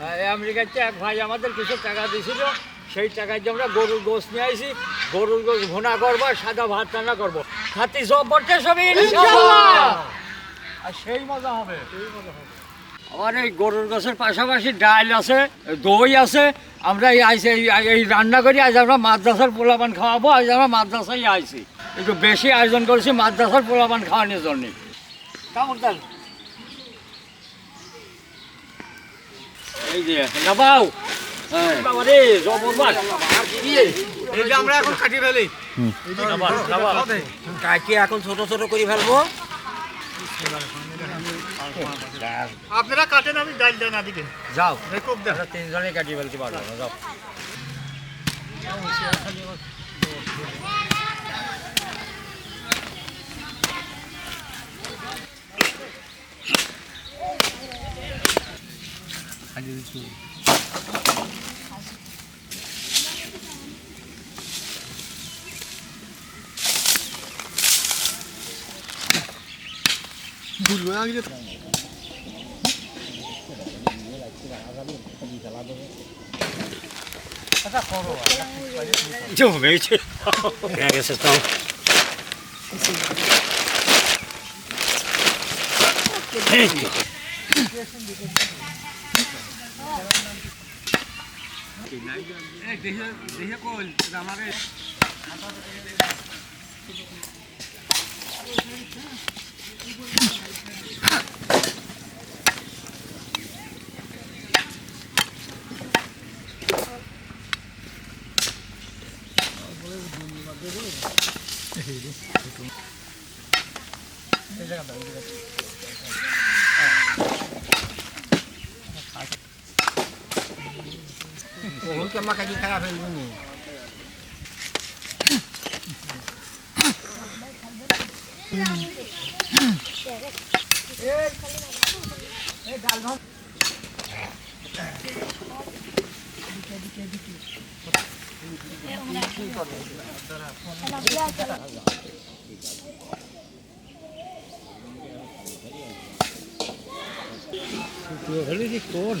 এই আমেরিকাতে এক ভাই আমাদের কিছু টাকা দিয়েছিল সেই টাকায় যে আমরা গরুর গোস নিয়ে আইছি। গরুর গোস ভুনা করব আর সাদা ভাত রান্না করব। খাতি সব পড়তে সবই আর সেই মজা হবে। আমার এই গরুর গাছের পাশাপাশি ডাল আছে দই আছে। আমরা এই আইসি এই- এই রান্না করি আজ আমরা মাদ্রাসার পোলাপান খাওয়াবো আজ আমরা মাদ্রাসায় আইছি। একটু বেশি আয়োজন করেছি মাদ্রাসার পোলাপান খাওয়ানোর জন্য। কেমন এই যে নাবাও হ্যাঁ বাবারে জবরদস্ত। এই? যে আমরা এখন কাটি ফেলি। কাটি এখন ছোট ছোট করে ফেলব। আপনারা কাটেন আমি ডাল দেন আদিকে যাও। খুব দেখ আমরা তিনজনে কাটিয়ে ফেলতে পারব না যাও 他就是醋。不是那个。就没去，那个是装。哎。দেখে দেখে কল আমার আমাকে কি খাওয়া ফেলবি তুই কোন?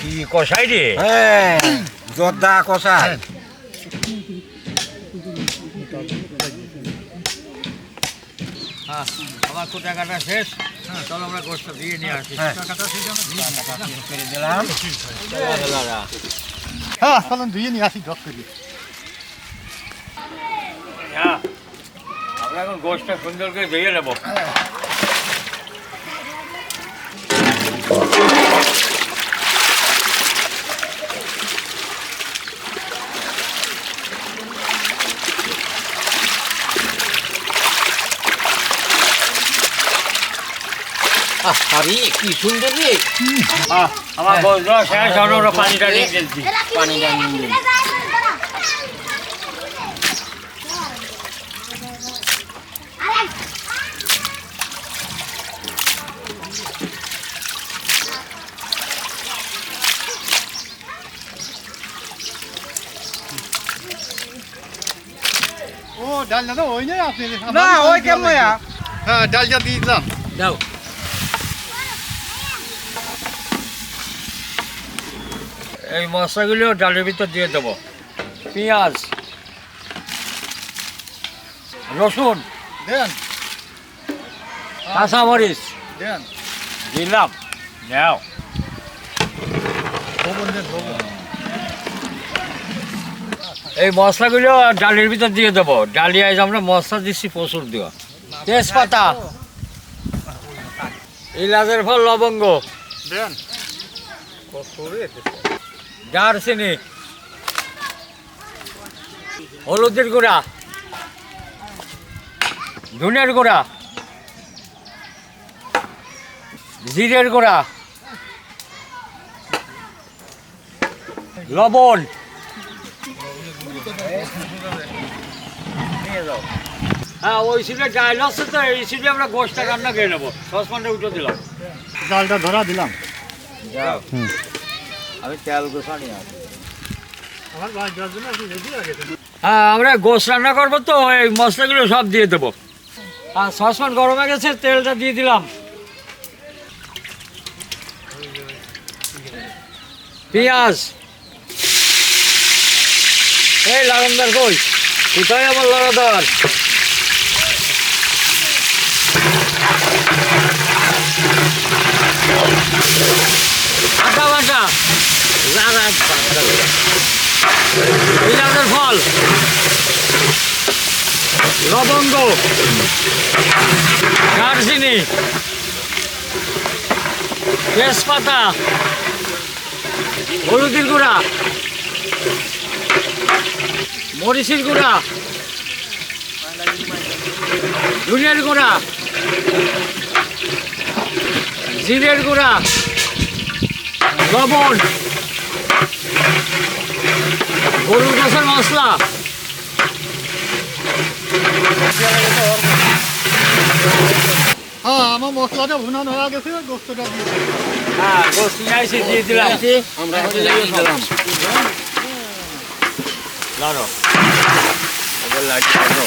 কি কষাই রে? হ্যাঁ জর্দা কষাই। হ্যাঁ। আমার কোটা কাটা শেষ। চলো আমরা গোষ্ঠ দিয়ে নিয়ে আসি। হ্যাঁ। করে দিলাম। হ্যাঁ চলুন ধুয়ে নিয়ে আসি করি। হ্যাঁ আমরা এখন গোষ্ঠটা সুন্দর করে ধুয়ে নেব। আরে কি সুন্দর রে। হ্যাঁ আমার গোষ্ঠ শেষ হলো ওরা পানিটা নিয়ে দিচ্ছি পানিটা নিয়ে ও ডাল না তো ওই নয় আপনি না ওই কেমন হ্যাঁ ডাল যা দিয়ে দিলাম। দাও। এই মশলাগুলো ডালের ভিতর দিয়ে দেবো। পেঁয়াজ রসুন দেন। কাঁচামরিচ দেন। দিলাম। নাও। এই মশলাগুলো ডালের ভিতর দিয়ে দেবো। ডালিয়ে আমরা মশলা দিচ্ছি প্রচুর দেওয়া। তেজপাতা ইলাচের ফল লবঙ্গ। দেন। দারচিনি হলুদের গুঁড়া। ধনের গোড়া। জিরের গোড়া। লবণ। হ্যাঁ ওই সিটে ডাইল আছে তো এই সিটে আমরা গোষ্ঠটা রান্না খেয়ে নেব। সসপানটা উঠে দিলাম। জালটা ধরা দিলাম। আমি তেল গোসানি আছে হয়ে আমরা গোস রান্না করব তো এই মশলাগুলো সব দিয়ে দেবো। হ্যাঁ সসপান গরম হয়ে গেছে তেলটা দিয়ে দিলাম। পেঁয়াজ। এই লাগামদার কই? কোথায় আমার বাটা লাগা ফল। লবঙ্গ। দারচিনি। তেজপাতা। হলুদের গুঁড়া। মরিচের গুঁড়া। ধনিয়ার গুঁড়া। জিরের গুঁড়া। লবণ। গরুর গাছের মশলা। হ্যাঁ আমার মশলাটা ভুনানো হয়ে গেছে গোস্তটা দিয়ে। হ্যাঁ গোস্ত নিয়ে এসে দিয়ে দিলাম। আমরা দিলাম। লাড়ো এবার লাইট করো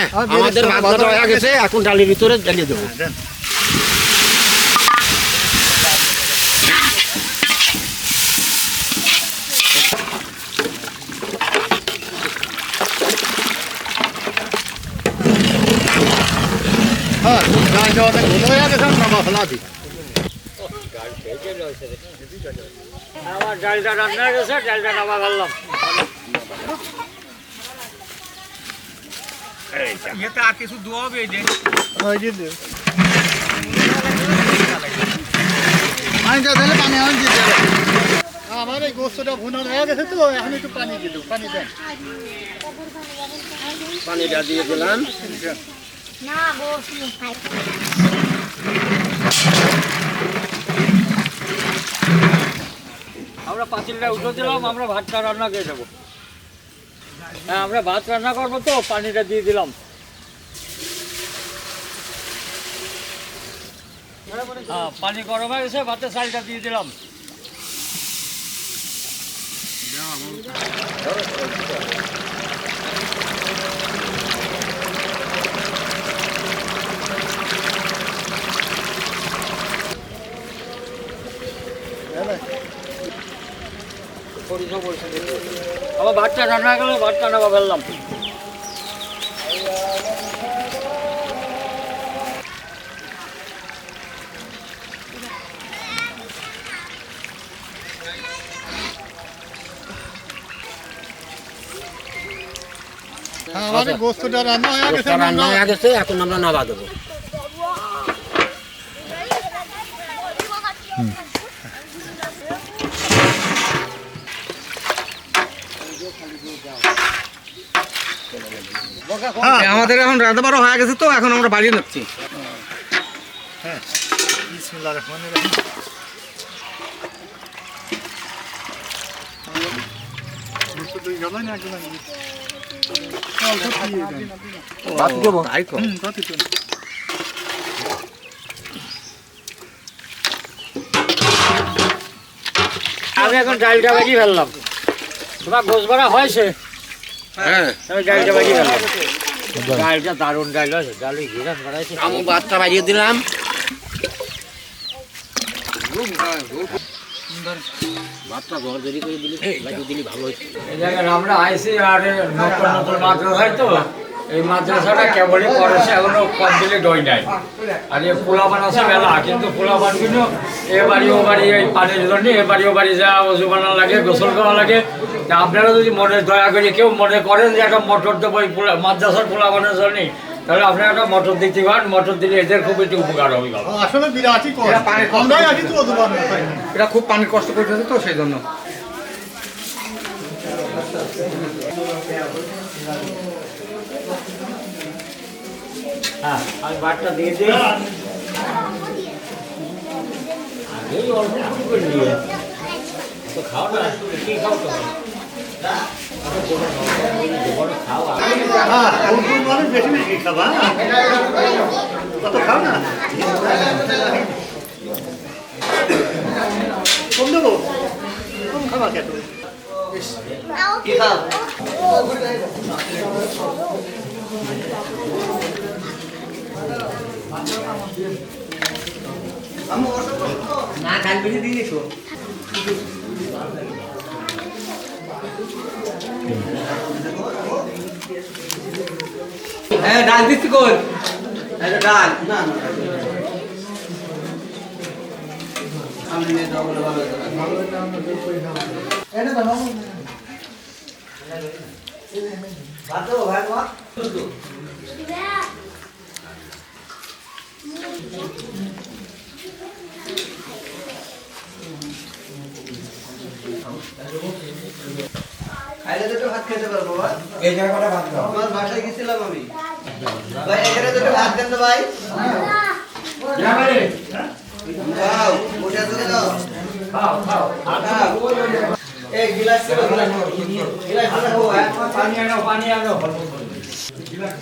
হ্যাঁ আমাদের ভাত ধরা হয়ে গেছে এখন ডালের ভিতরে জ্বালিয়ে দেবো। হ্যাঁ জালটা অনেক ভালো হয়ে গেছে নামা ফেলা ডালটা রান্না হয়ে গেছে ডালটা নামা ফেললাম ওই যে পানিটা দিলে পানি আমি দিয়ে আমার এই গোস্তটা ভুনানো হয়ে গেছে তো এখন একটু পানি দিল পানি দেন। পানিটা দিয়ে দিলাম। না আমরা পাতিলটা উঠে দিলাম আমরা ভাতটা রান্না করে দেবো। আমরা ভাত রান্না করব তো পানিটা দিয়ে দিলাম। হ্যাঁ পানি গরম হয়ে গেছে ভাতের চালটা দিয়ে দিলাম। আবার ভাতটা রান্না গেলে ভাতটা নামা ফেললাম। হ্যাঁ গোস্তটা রান্না হয়ে গেছে রান্না হয়ে গেছে এখন আমরা নাবা দেবো। হ্যাঁ আমাদের এখন রান্না বাড়া হয়ে গেছে তো এখন আমরা বাড়ি নিচ্ছি হ্যাঁ আমি এখন ডালটা বাজিয়ে ফেললাম। তোমার গোস ভরা হয়েছে? হ্যাঁ। আমি ডালটা বাজিয়ে ফেললাম। হ্যাঁ, বাচ্চা বাড়িয়ে দিলাম। বাচ্চা ঘর দেরি করে দিলি দিলি ভালো আমরা আইসি আর নতুন নতুন মাত্র হয় তো। এই মাদ্রাসাটা কেবলই করেছে এখনও কমপ্লিট হয় নাই। আর এই পোলাপান আছে মেলা কিন্তু পোলাপান কিন্তু এ বাড়ি ও বাড়ি এই পানির জন্য এ বাড়ি ও বাড়ি যা ওজু বানা লাগে গোসল করা লাগে। তা আপনারা যদি মনে দয়া করে কেউ মনে করেন যে একটা মোটর দেবো এই পোলা- মাদ্রাসার পোলাপানের জন্য তাহলে আপনারা একটা মোটর দিতে পারেন মোটর দিলে এদের খুব একটু উপকার হবে। আসলে বিরাটই এটা খুব পানির কষ্ট করতেছে তো সেই জন্য। হ্যাঁ আমি বাটটা দিয়ে দিই আগেই অল্প একটু করে নিয়ে তো খাও না কি খাও তো খাও হ্যাঁ কোন মানুষ বেশি বেশি খাবা কত খাও না কম দেবো কম খাবা কে তুমি কি খাও না ডাল বেশি দিয়ে দিছো হ্যাঁ ডাল দিচ্ছি কোন ডাল। না ভাত খাইলে তো ভাত খেতে পারব এই জায়গাটা ভাত খাও। আমার বাসায় গেছিলাম আমি। ভাই এখানে তো ভাত দেন তো ভাই। খাও বসে আছো কেন খাও খাও। খাও। এক গিলাস করে পানি আনো পানি আনো। গিলাস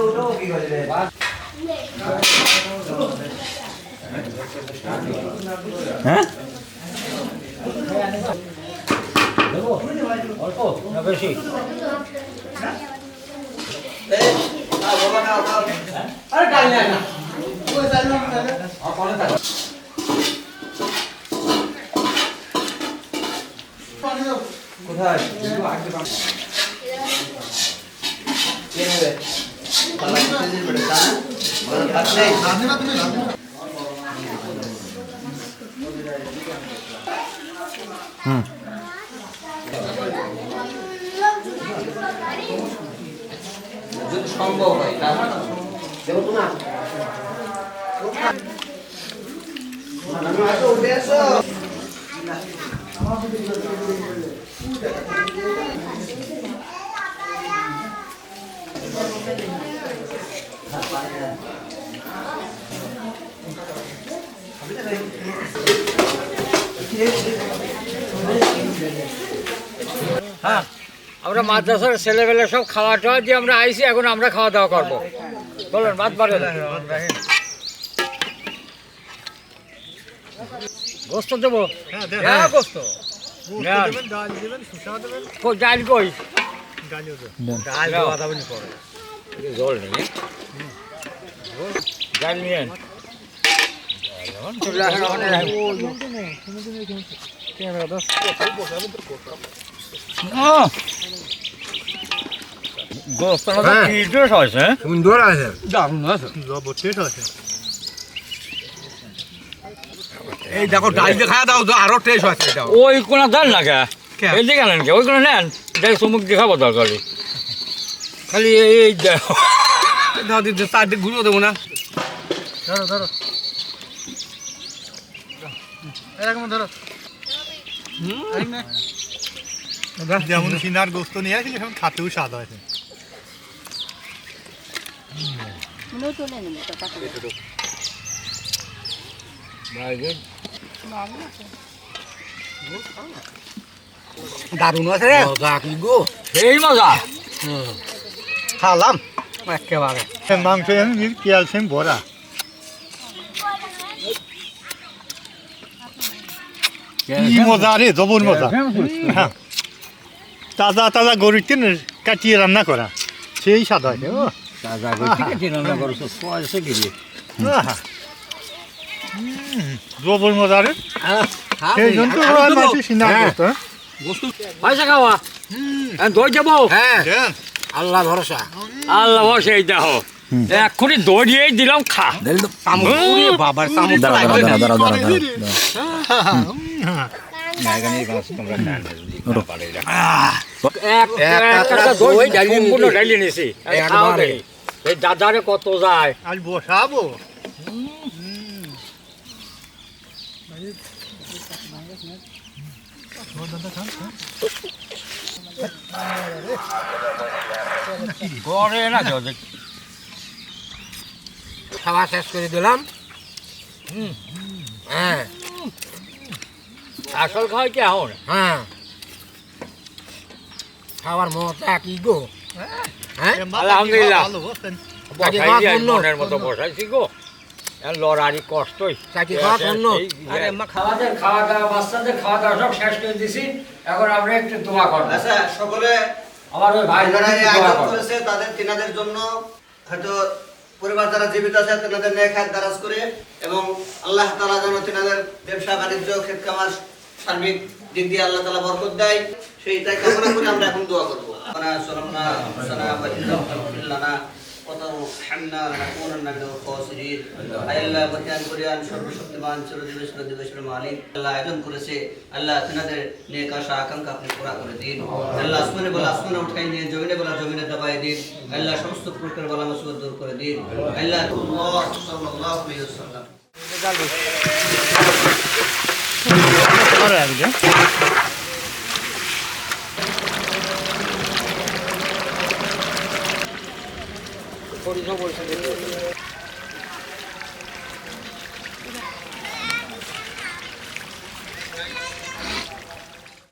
উঠো দেবো? অল্প? না বেশি এই খাও বাবা খাও খাও আরে ডাল না না ওই না না আর কোনে থাক কোথায় কে নেবে পালা দিতে বেটা না ভাত নেই রাঁধে না তুমি রাঁধে না যদি সম্ভব হয় তাহলে দেবো তো না উঠে আসো হ্যাঁ আমরা মাদ্রাসার ছেলেবেলে সব খাওয়া টাওয়া দিয়ে আমরা আইছি এখন আমরা খাওয়া দাওয়া করব। বলেন ভাত বাড়েন গোস্ত দেবো? হ্যাঁ হ্যাঁ গোস্ত। ডাল কই ডাল জল নেই। ডাল নিয়ে চলে আসেন আমাদের কি ড্রেস হয়েছে সুন্দর আছে? দারুণ আছে। জবরদস্ত আছে এই দেখো ডাল দিয়ে খাওয়া দাও আরও টেস্ট আছে এটা ওই কোনা দেন না কে? এই দিকে নেন কে? ওই কোনা নেন। দেখাবো দরকারি খালি। এই দেখো। দাও দিতে চারদিক ঘুরিয়ে দেবো না। ধরো ধরো। এরকম ধরো। যেমন সিনার গোস্ত নিয়ে আসলে এখন খাতেও স্বাদ আছে দারুণ আছে গো? সেই মজা। খালাম। একেবারে। মাংস ক্যালসিয়াম ভরা। 이 모자래 মজা। তাজা তাজা গরুর তিন কাটিয়ে রান্না করা। সেই স্বাদ হয় ও। তাজা করে ঠিক রান্না করছ পয়সা গিয়ে। আহা। জবর মজা রে সেই জন্য মাটি সিনা করতো হ্যাঁ? পয়সা খাওয়া। হ্যাঁ দই দেবো। হ্যাঁ। আল্লাহ ভরসা। আল্লাহ। বসে এই দেখো। এক্ষুনি দই দিয়েই দিলাম খা। বাবার দাঁড়া দাদারে কত যায়? আজ বসাবো? করে না খাওয়া শেষ করে দিলাম। হ্যাঁ। আসল খাওয়াই কি এখন? হ্যাঁ। খাওয়ার মজা কি গো। হ্যাঁ? আলহামদুলিল্লাহ। মনের মতো বসাইছি গো। লড়ারি কষ্টই। কাজে খাওয়া শূন্য। খাওয়াদের খাওয়া দাওয়া বাচ্চাদের খাওয়া দাওয়া সব শেষ করে দিছি। এখন আমরা একটু দোয়া করব। আচ্ছা সকলে আমার ওই ভাই যারা এই দোয়া আয়োজন করব। করেছে তাদের তিনাদের জন্য হয়তো পরিবার যারা জীবিত আছে তেনাদের ন্যায় খাত দারাজ করে এবং আল্লাহ তাআলা যেন তেনাদের ব্যবসা বাণিজ্য ক্ষেত কামার সার্বিক দিক দিয়ে আল্লাহ তালা বরকত দেয়, সেইটাই কামনা করে আমরা এখন দোয়া করব। সমস্ত প্রকার বলা দূর করে দিন। আল্লাহ আল্লাহ সাল্লাল্লাহু আলাইহি ওয়াসাল্লাম আরে আগে পরিচয় বলছি